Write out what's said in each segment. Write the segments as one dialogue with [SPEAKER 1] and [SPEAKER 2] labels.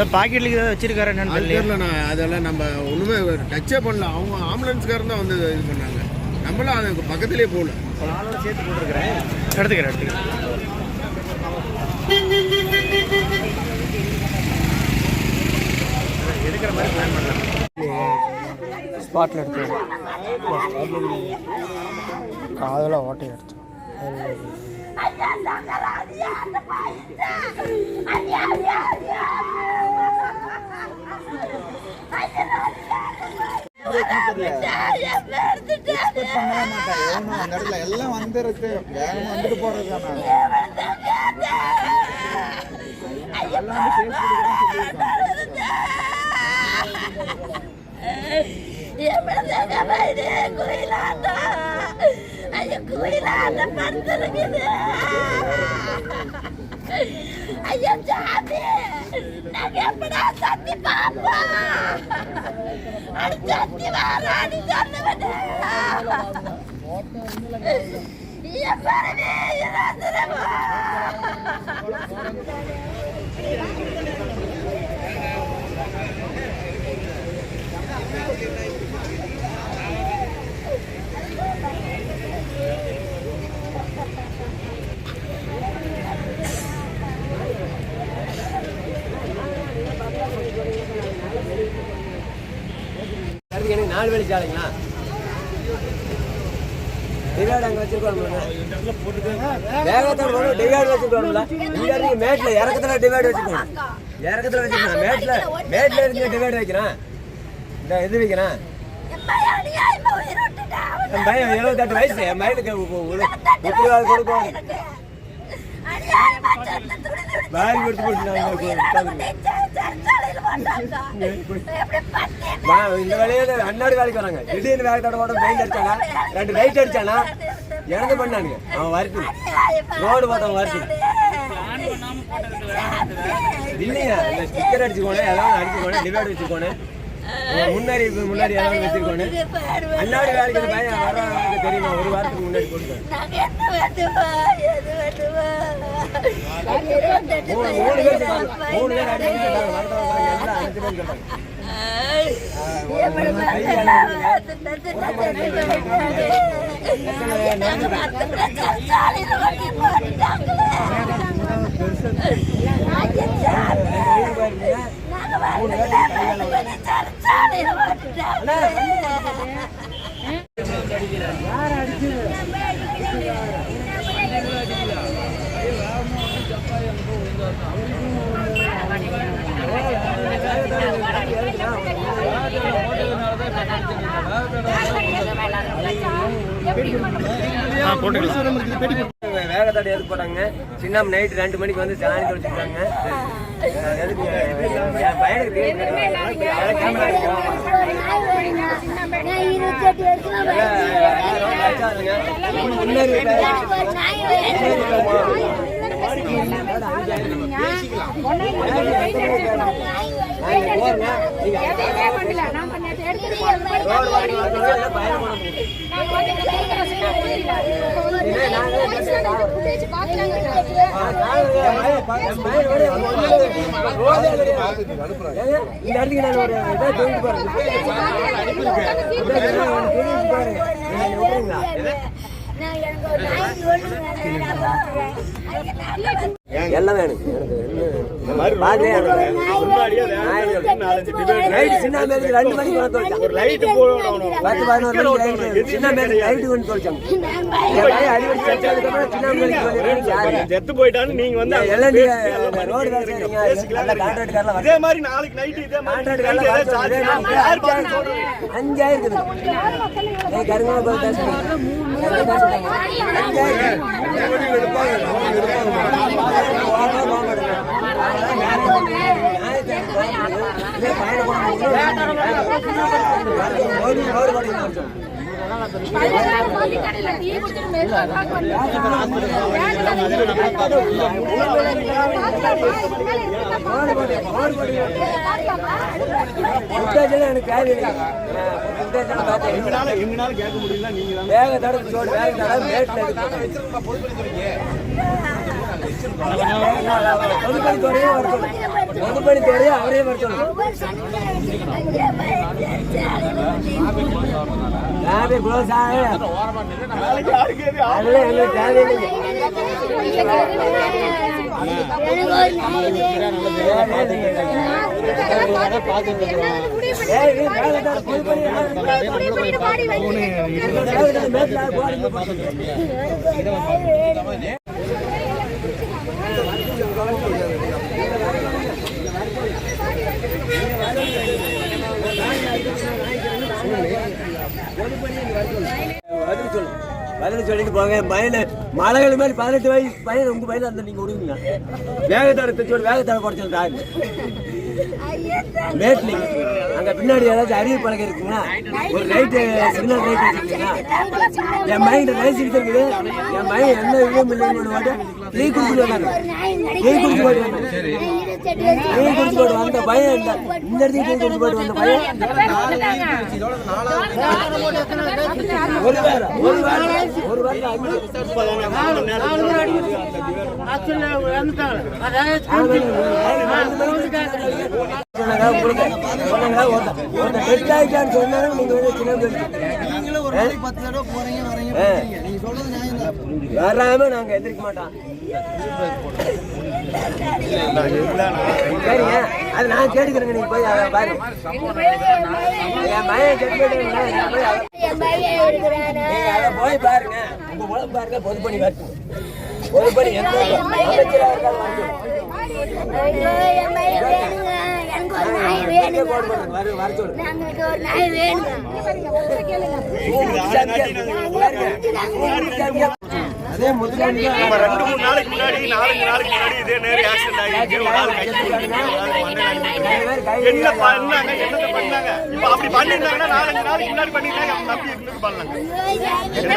[SPEAKER 1] ஏதோ பாக்கெட்ல ஏதாவது வச்சிருக்காரு என்னன்னு தெரியல
[SPEAKER 2] நான் அதெல்லாம் நம்ம ஒன்றுமே டச்சே பண்ணல. அவங்க ஆம்புலன்ஸ்காரன் தான் வந்து இது பண்ணாங்க. நம்மளும் அதுக்கு பக்கத்துலேயே போகல.
[SPEAKER 1] ஆளோட சேர்த்து போட்டுருக்கிறேன். எடுத்துக்கிறேன் எடுத்துக்கிறேன். எடுக்கிற மாதிரி பிளான் பண்ணலாம். ஸ்பாட்டில் எடுத்து காதில் ஓட்டை எடுத்து.
[SPEAKER 3] அந்த இடத்துல எல்லாம் வந்துருக்கு வேகமா வந்துட்டு போறது தானே எல்லாம் வந்து
[SPEAKER 4] ஐயா சாமி நாங்க எப்படா சத்தி பாப்பா சத்தி வாராடி சொன்னவனே. எப்பறவே இறந்துடவா
[SPEAKER 5] அதுக்கு எனக்கு நாலு வேலை சாலைங்களா டிவைட் அங்கே வச்சிருக்கோம்ல வேகத்தோட வச்சிருக்கோம்ல இங்க இருந்து மேட்ல இறக்கத்துல டிவைட் வச்சிருக்கோம் இறக்கத்துல வச்சிருக்கோம் மேட்ல மேட்ல இருந்து டிவைட் வைக்கிறேன் இந்த இது வைக்கிறேன் என் பையன் எழுபத்தெட்டு வயசு என் பையனுக்கு உத்தரவாதம் கொடுக்கும் கொடுத்து போட்டு இந்த வேலையில அண்ணாடு வேலைக்கு வராங்க. திடீர்னு வேலையோட கூட பெயிண்ட் அடிச்சானா? ரெண்டு லைட் அடிச்சானா? இறந்து பண்ணானுங்க அவன் வரட்டு ரோடு போட்டவன் வரட்டு இல்லையா? இந்த ஸ்டிக்கர் அடிச்சுக்கோனே ஏதாவது அடிச்சுக்கோனே டிவைட் வச்சுக்கோனே முன்னாடி முன்னாடி ஏதாவது வச்சிருக்கோனே அன்னாடி வேலைக்கு பையன் வர தெரியுமா ஒரு வாரத்துக்கு முன்னாடி மூணு பேர். மூணு பேர் அடி எல்லாம் அஞ்சு பேர் சொன்னாங்க.
[SPEAKER 1] ஆ போட்டுக்கலாம்.
[SPEAKER 5] வேகத்தடை எதுக்கு போட்டாங்க? சின்ன நைட் ரெண்டு மணிக்கு வந்து சாணி என் பையனுக்கு எல்லாம் வச்சாருங்க. முன்னேறி நாங்க போறேன் எல்லாம் வேணும் சின்ன மேலுக்கு ரெண்டு மணிக்கு வந்து தொலைச்சான்
[SPEAKER 2] ஒரு லைட்டு போடணும்
[SPEAKER 5] பத்து பதினோரு சின்ன கொண்டு சின்ன
[SPEAKER 2] செத்து போயிட்டான்னு நீங்க வந்து
[SPEAKER 5] எல்லாம் ரோடு வேலை செய்றீங்க
[SPEAKER 2] மாதிரி நாளைக்கு இதே
[SPEAKER 5] வர இருக்குது. ஏய் கருங்கல போய் எனக்கு வேக தடவை வேக தடவை மேட்டில் வர சொல்லு பொதுப்பணி துறையும் வர சொல்லு
[SPEAKER 4] ஒவ்வொரு சனிக்கிழமை
[SPEAKER 5] அதெல்லாம் எங்களுக்கு தேவையில்லைங்க
[SPEAKER 4] எனக்கு ஒரு நாய்
[SPEAKER 5] ஏய், நீ வேலை தான் பொதுப்பணி மேட்ல போறீங்க பதில் சொல்லு பதில் சொல்லிட்டு போங்க. பையன் மலைகள் மாதிரி பதினெட்டு வயசு பையன் உங்க பையன் அந்த நீங்க விடுவீங்க வேகத்தோட தைச்சோட வேகத்தோட குறைச்சல் தாய் மேட்லி அங்க பின்னாடி ஏதாச்சும் அறிவு பழக்கம் இருக்குங்களா? ஒரு லைட்டு சிக்னல் லைட் வச்சிருக்கீங்களா? என் மைண்ட் லைசன்ஸ் இருக்குது என் மைண்ட் என்ன இதுவும் இல்லைன்னு மாட்டேன் டீ குடிச்சு வந்தாங்க டீ குடிச்சு போயிட்டு டீ குடிச்சு போயிட்டு வந்த பையன் இந்த இந்த இடத்துக்கு டீ குடிச்சு போயிட்டு வந்த பையன் ஒரு நீங்க
[SPEAKER 3] நாளைக்கு பத்து தடவை போறீங்க வரீங்க. நீங்க சொல்றது
[SPEAKER 5] வராம நாங்க எந்திரிக்க மாட்டோம். சரிங்க. அது நான் கேட்டுக்கிறேங்க நீங்க போய் அதை பாரு என் பையன்? நீங்க போய் பாருங்க. உங்க உடம்பு பாருங்க பொது பண்ணி வரட்டும் பொது பண்ணி எந்த
[SPEAKER 4] நாய் வேணுங்க.
[SPEAKER 5] முத்துக்காண்டி
[SPEAKER 2] ரெண்டு மூணு நாளைக்கு முன்னாடி நாலஞ்சு நாளைக்கு முன்னாடி இதே நேரம் ஆக்சிடென்ட் ஆகி இங்கே ஒரு ஆள் கை தூக்கி ஒரு ஆள் மண்டையில என்ன பண்ணாங்க? என்னத்த பண்ணாங்க? இப்ப அப்படி பண்ணிருந்தாங்கன்னா நாலஞ்சு நாளைக்கு முன்னாடி பண்ணிருந்தாங்க அவங்க தம்பி இருந்து இருந்து பண்ணா இங்க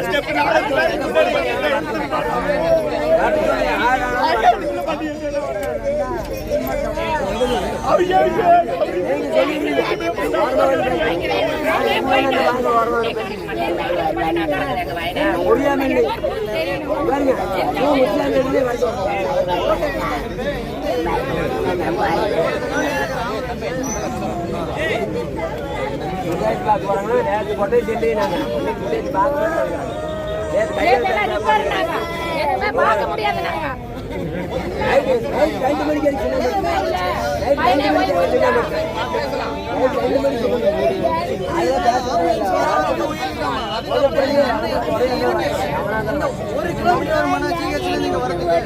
[SPEAKER 2] ஸ்டெப் நாளைக்கு முன்னாடி
[SPEAKER 5] முடியாமல் பாருங்க முஸ்லாமியிலே வரட்டும் வில்லேஜ் பார்க்க போறாங்கன்னா நேற்று கொட்டை சொல்லி நாங்கள் பார்க்க
[SPEAKER 6] முடியாது நாங்க
[SPEAKER 5] ரெண்டு மணிக்கு நைட் ரெண்டு மணிக்கு நைட் ரெண்டு மணிக்கு ஒரு
[SPEAKER 3] கிலோமீட்டர் ஜிஹெச்ல நீங்க வரதுக்கு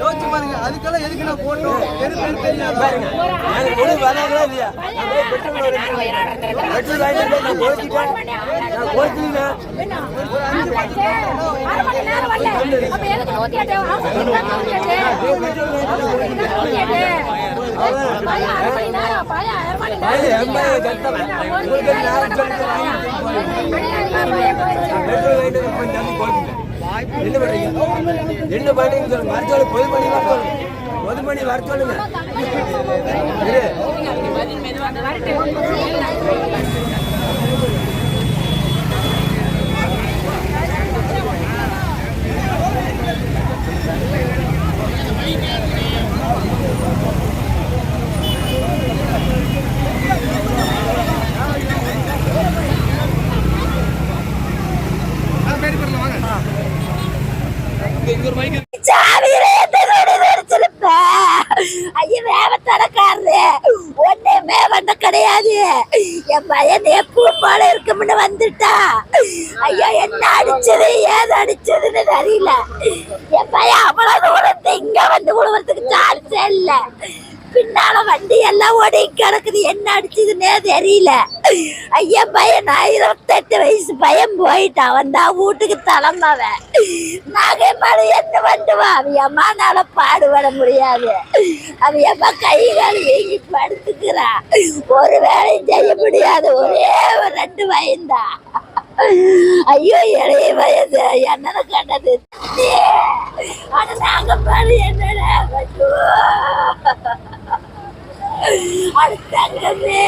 [SPEAKER 3] யோசிச்சு பாருங்க அதுக்கெல்லாம் எதுக்கு நான் போட்டோம் எதுக்கு தெரியாது
[SPEAKER 5] பாருங்க எனக்கு வராங்களா இல்லையா பெட்ரோல் வாங்கிட்டு நான் நான்
[SPEAKER 6] மணி நேரம்
[SPEAKER 5] என்ன பண்றீங்க என்ன சொல்லுங்க பொது வர சொல்லுங்க பொது வர சொல்லுங்க இரு.
[SPEAKER 4] சாவியில ஐயா வேவத்தடக்காரரு ஒன்னுமே வந்த கிடையாது என் பையன் எப்பவும் போல இருக்கும்னு வந்துட்டா ஐயா என்ன அடிச்சது ஏது அடிச்சதுன்னு தெரியல என் பையன் அவ்வளவு தூரத்து இங்க வந்து விழுவறதுக்கு சான்ஸே இல்லை பின்னால வண்டி எல்லாம் ஓடி கிடக்குது. என்ன அடிச்சதுன்னே தெரியல. ஐயா பையன் நான் இருபத்தெட்டு வயசு பையன் போயிட்டான். வந்தா வீட்டுக்கு தலைமவன் நாகை மழை என்ன பண்ணுவான் அவன் அம்மானால பாடுபட முடியாது. அவன் அம்மா கை கால் வீங்கி படுத்துக்கிறான். ஒரு வேலையும் செய்ய முடியாது. ஒரே ஒரு ரெண்டு வயந்தான் ஐயோ இளைய வயது. என்னன்னு கண்டது ஆனா நாங்க பாரு என்னடா அது தங்கமே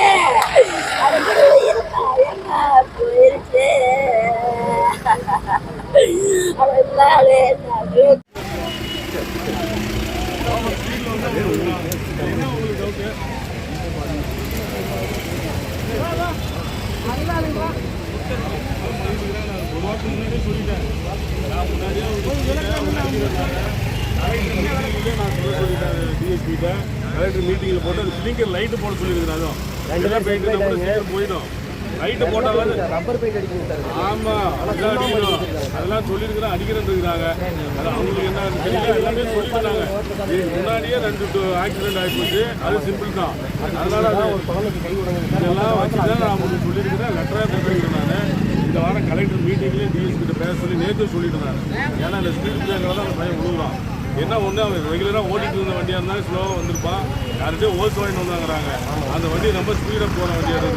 [SPEAKER 4] அது கூட இருந்தா போயிருச்சு
[SPEAKER 7] கலெக்டர் மீட்டிங்கில் போட்டு அது ஸ்பீக்கர் லைட்டு போட சொல்லியிருக்கிறாங்க பேர் போயிட்டு நம்ம சீக்கிரம் போயிடும் லைட்டு போட்டாலும்
[SPEAKER 5] ரப்பர் பெயிண்ட் அடிக்கணும் சார்.
[SPEAKER 7] ஆமா அதெல்லாம் அடிக்கணும். அதெல்லாம் சொல்லியிருக்கிறேன் அடிக்கிறேன்னு இருக்காங்க அது அவங்களுக்கு என்ன எல்லாமே இதுக்கு முன்னாடியே ரெண்டு ஆக்சிடென்ட் ஆகிப்போச்சு அது சிம்பிள் தான். அதனால அது இதெல்லாம் வச்சு தான் நான் உங்களுக்கு சொல்லியிருக்கிறேன். லெட்டராக தந்துருக்கிறேன் நான். இந்த வாரம் கலெக்டர் மீட்டிங்லேயே டிஎஸ் கிட்ட பேச சொல்லி நேற்று சொல்லிட்டு நான் ஏன்னா இந்த ஸ்பீட் பிரேக்கர் தான் அந்த பையன் விழுகுறான் என்ன ஒன்று அவன் ரெகுலராக ஓட்டிட்டு இருந்த வண்டியாக இருந்தாலும் ஸ்லோவாக வந்திருப்பான். யார்கிட்டயும் ஓல்ஸ் வாங்கிட்டு வந்தாங்கிறாங்க. அந்த வண்டி ரொம்ப ஸ்பீடாக போகிற வண்டியாக
[SPEAKER 6] சார்.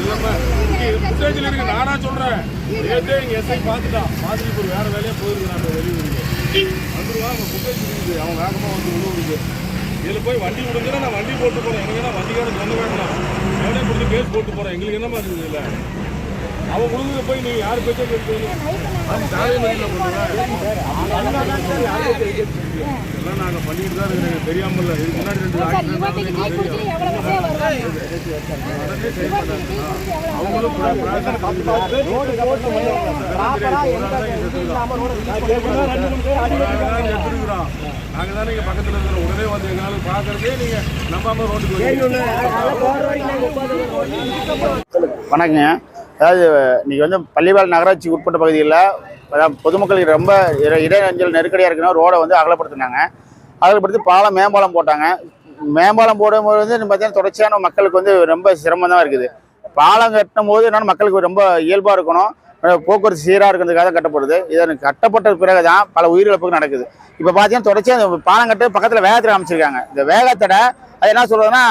[SPEAKER 7] இல்லைம்மா இங்கே ஃபுட்டேஜில் இருக்கு. நானா சொல்கிறேன் நேற்றே இங்கே எஸ்ஐ பார்த்துட்டான். பார்த்துட்டு இப்போ வேறு வேலையாக போயிருக்கிறான் அந்த வெளியூருக்கு வந்துருவான் அவன் ஃபுட்டேஜ் இருக்குது. அவன் வேகமாக வந்து விழுவுறது இதில் போய் வண்டி விடுங்கன்னா நான் வண்டி போட்டு போகிறேன் எனக்கு என்ன வண்டிக்காரன் சொன்ன வேண்டாம். எவ்வளோ கொடுத்து கேஸ் போட்டு போகிறேன் எங்களுக்கு என்னமா இருக்குது இல்லை அவன் விழுந்ததை போய் நீங்கள் யார் பேச்சா எல்லாம் நாங்கள் பண்ணிட்டு தான் இருக்கிறோம் தெரியாமல் இல்லை. இதுக்கு முன்னாடி அவங்களும் எடுத்துருக்குறோம். நாங்க தானே இங்க பக்கத்துல இருக்கிறோம். உடனே வந்து எங்களால பார்க்கறதே நீங்க நம்பாம ரோட்டுக்கு வரீங்க.
[SPEAKER 8] வணக்கங்க. அதாவது இன்றைக்கி வந்து பள்ளிவாள் நகராட்சிக்கு உட்பட்ட பகுதியில் அதாவது பொதுமக்களுக்கு ரொம்ப இட இடைநஞ்சல் நெருக்கடியாக இருக்குன்னா ரோடை வந்து அகலப்படுத்தினாங்க. அகலப்படுத்தி பாலம் மேம்பாலம் போட்டாங்க. மேம்பாலம் போடும்போது வந்து பார்த்தீங்கன்னா தொடர்ச்சியான மக்களுக்கு வந்து ரொம்ப சிரமம் தான் இருக்குது. பாலம் கட்டும் போது மக்களுக்கு ரொம்ப இயல்பாக இருக்கணும். போக்குவரத்து சீராக இருக்கிறதுக்காக தான் கட்டப்படுது. இது கட்டப்பட்ட பிறகு தான் பல உயிரிழப்புகள் நடக்குது. இப்போ பார்த்தீங்கன்னா தொடர்ச்சியாக பாலம் கட்டு பக்கத்தில் வேகத்தில் அமைச்சிருக்காங்க இந்த வேகத்தடை அது என்ன சொல்றதுன்னா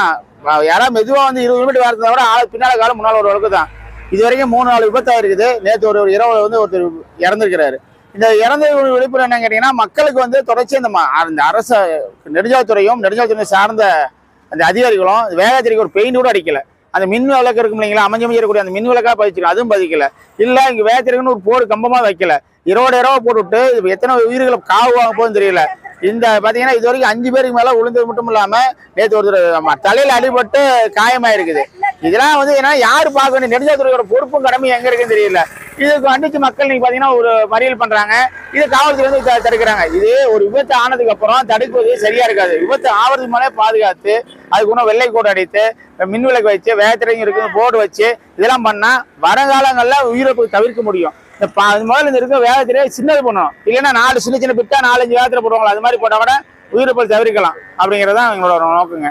[SPEAKER 8] யாராவது மெதுவாக வந்து இருபது கிலோமீட்டர் வரதை விட ஆள் பின்னால் காலம் முன்னால் ஒரு அளவுக்கு தான். இது வரைக்கும் மூணு நாலு விபத்தாக இருக்குது. நேற்று ஒரு ஒரு இரவு வந்து ஒருத்தர் இறந்துருக்கிறாரு. இந்த இறந்த விழிப்புணர்வு என்னன்னு கேட்டிங்கன்னா மக்களுக்கு வந்து தொடர்ச்சி அந்த ம- அந்த அரச நெடுஞ்சாலைத்துறையும் நெடுஞ்சாலைத்துறை சார்ந்த அந்த அதிகாரிகளும் வேகத்திற்கு ஒரு பெயிண்ட் கூட அடிக்கல. அந்த மின் விளக்கு இருக்கும் இல்லைங்களா? அமைஞ்சு இருக்கக்கூடிய அந்த மின் விளக்காக பதிச்சிருக்கோம் அதுவும் பதிக்கல. இல்லை இங்கே வேகத்திற்குன்னு ஒரு போடு கம்பமாக வைக்கல. இரவோட இரவா போட்டுவிட்டு எத்தனை உயிர்களை காவு வாங்க போதும் தெரியல. இந்த பார்த்தீங்கன்னா இது வரைக்கும் அஞ்சு பேருக்கு மேலே விழுந்தது மட்டும் இல்லாமல் நேற்று ஒருத்தர் ஆமா, தலையில் அடிபட்டு காயமாயிருக்குது. இதெல்லாம் வந்து ஏன்னா யார் பார்க்கணும் நெடுஞ்சாத்துறையோட பொறுப்பும் கடமை எங்கே இருக்குன்னு தெரியல. இதுக்கு கண்டிச்சு மக்கள் நீங்கள் பார்த்தீங்கன்னா ஒரு மறியல் பண்ணுறாங்க இது காவல்துறை வந்து தடுக்கிறாங்க. இது ஒரு விபத்து ஆனதுக்கு அப்புறம் தடுக்குவது சரியாக இருக்காது. விபத்து ஆவறதுக்கு மேலே பாதுகாத்து அதுக்கு வெள்ளை கோடு அடித்து மின் விளக்கு வச்சு வேத்திரையும் இருக்குது போர்டு வச்சு இதெல்லாம் பண்ணால் வரங்காலங்களில் உயிரிழப்பு தவிர்க்க முடியும். இந்த பா- அது முதல்ல இந்த இருக்க வேகத்திலே சின்னது பண்ணணும் இல்லைன்னா நாலு சின்ன சின்ன பிட்டா நாலஞ்சு வேகத்தில் போடுவாங்களா அது மாதிரி போட்டா கூட உயிரிழப்பை தவிர்க்கலாம். அப்படிங்கிறது தான் எங்களோட நோக்கங்க.